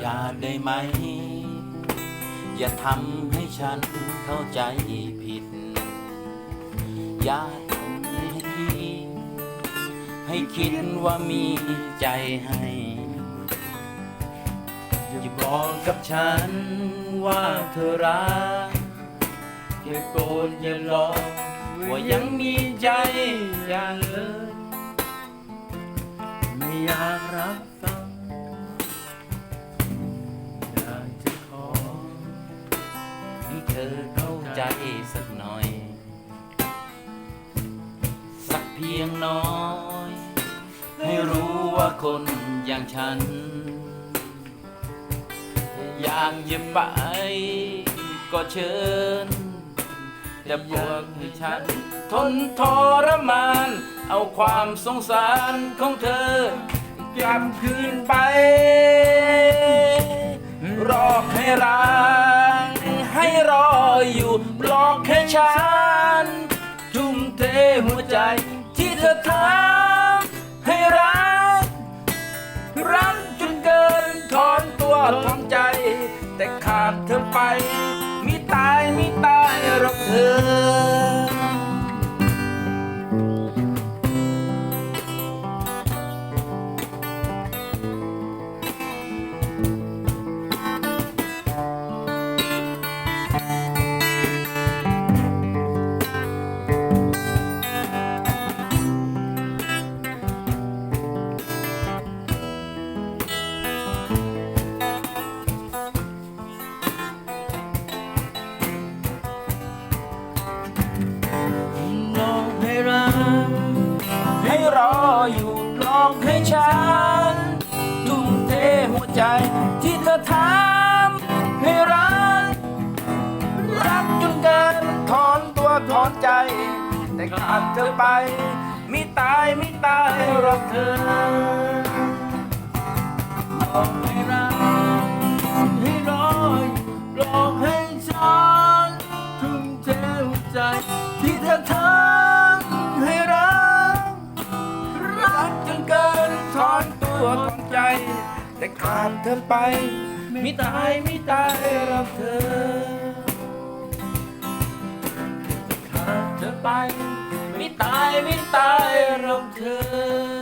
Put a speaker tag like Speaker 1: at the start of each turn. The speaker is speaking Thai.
Speaker 1: อย่าได้ไหม อย่าทำให้ฉันเข้าใจผิด อย่าทำให้คิดให้คิดว่ามีใจให้ อย่าบอกกับฉันว่าเธอรักอย่าโกรธอย่าหลอกว่ายังมีใจอย่าเลย ไม่อยากรับ อเข้าใจสักหน่อย สักเพียงน้อย ให้รู้ว่าคนอย่างฉัน อย่ากจะไป ก็เชิญจะบวกให้ฉัน ทนทรมาน เอาความสงสารของเธอ กลับคืนไป รอให้รัก ใจที่เธอทา รออยู่ลองให้ฉัน ทุ่มเทหัวใจที่เธอทำให้รัก รักจนเกินถอนตัวถอนใจ แต่ขาดเธอไปมิตายมิตายหรอกเธอ ขาดเธอไป ไม่ตายไม่ตายรับเธอ ขาดเธอไป ไม่ตายไม่ตายรับเธอ